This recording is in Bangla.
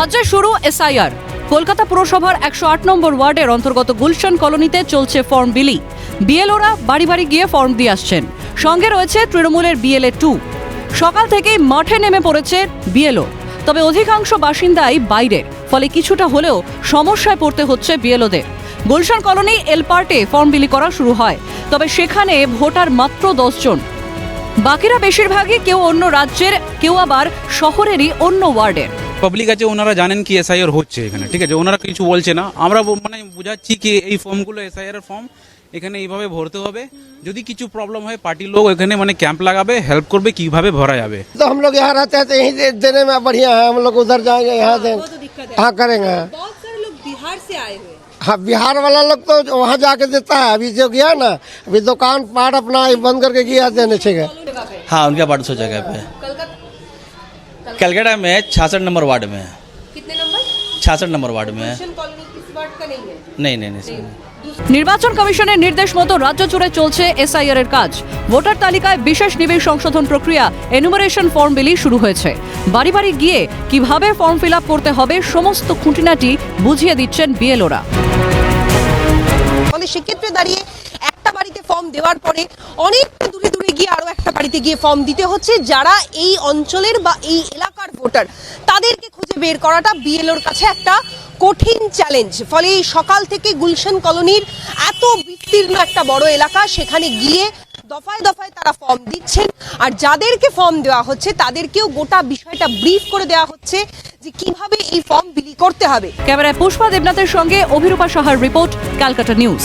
রাজ্যে শুরু এসআইআর। কলকাতা পুরসভার একশো আট নম্বর ওয়ার্ডের অন্তর্গত গুলশান কলোনিতে চলছে ফর্ম বিলি। বিএলওরা বাড়ি বাড়ি গিয়ে ফর্ম দিয়ে আসছেন। সঙ্গে রয়েছে তৃণমূলের বিএলএ টু। সকাল থেকেই মাঠে নেমে পড়েছে বিএলও। তবে অধিকাংশ বাসিন্দাই বাইরের ফলে কিছুটা হলেও সমস্যায় পড়তে হচ্ছে বিএলওদের। গুলশান কলোনি এলপার্টে ফর্ম বিলি করা শুরু হয়। তবে সেখানে ভোটার মাত্র দশজন বাকিরা বেশিরভাগই কেউ অন্য রাজ্যের, কেউ আবার শহরেরই অন্য ওয়ার্ডের। পাবলিক আছে ওনারা জানেন কি এসআইআর হচ্ছে এখানে ঠিক আছে ওনারা কিছু বলছে না আমরা ব- মানে বুঝাচ্ছি কি এই ফর্মগুলো এসআইআর এর ফর্ম এখানে এইভাবে ভরতে হবে যদি কিছু প্রবলেম হয় পার্টির লোক এখানে মানে ক্যাম্প লাগাবে হেল্প করবে কিভাবে ভরা যাবে तो हम लोग यहाँ रहते हैं तो यहीं दे- देने में बढ़िया है हम लोग उधर जाएंगे यहाँ दे हाँ करेंगे बहुत सारे लोग बिहार से आए हुए हैं हाँ बिहार वाला लोग तो वहाँ जाके देता है अभी जो गया ना अभी दुकान पाट अपना बंद करके गया देने चाहिए हाँ उनका पार्ट सौ जगह पे कलकत्ता कलकत्ता में छियासठ नंबर वार्ड में है कितने नंबर छियासठ नंबर वार्ड में है मिशन कॉलोनी किस वार्ड का नहीं है नहीं नहीं नहीं सर নির্বাচন কমিশনের নির্দেশ মতো রাজ্য জুড়ে চলছে এসআইআর এর কাজ ভোটার তালিকায় বিশেষ নিবিড় সংশোধন প্রক্রিয়া এনুমারেশন ফর্ম বিলি শুরু হয়েছে বাড়ি বাড়ি গিয়ে কিভাবে ফর্ম ফিল করতে হবে সমস্ত খুঁটিনাটি বুঝিয়ে দিচ্ছেন বিএলওরা ফলে সেক্ষেত্রে দাঁড়িয়ে একটা বাড়িতে ফর্ম দেওয়ার পরে অনেকটা দূরে দূরে গিয়ে আরও একটা বাড়িতে গিয়ে ফর্ম দিতে হচ্ছে। যারা এই অঞ্চলের বা এই এলাকার ভোটার তাদেরকে খুঁজে বের করাটা বিএলওর কাছে একটা কঠিন চ্যালেঞ্জ ফলে এই সকাল থেকে গুলশান কলোনির এত বিস্তীর্ণ একটা বড় এলাকা, সেখানে গিয়ে দফায় দফায় তারা ফর্ম দিচ্ছেন। আর যাদেরকে ফর্ম দেওয়া হচ্ছে, তাদেরকেও গোটা বিষয়টা ব্রিফ করে দেওয়া হচ্ছে যে কীভাবে এই ফর্ম বিলি করতে হবে। ক্যামেরায় পুষ্পা দেবনাথের সঙ্গে অভিরূপা সাহার রিপোর্ট ক্যালকাটা নিউজ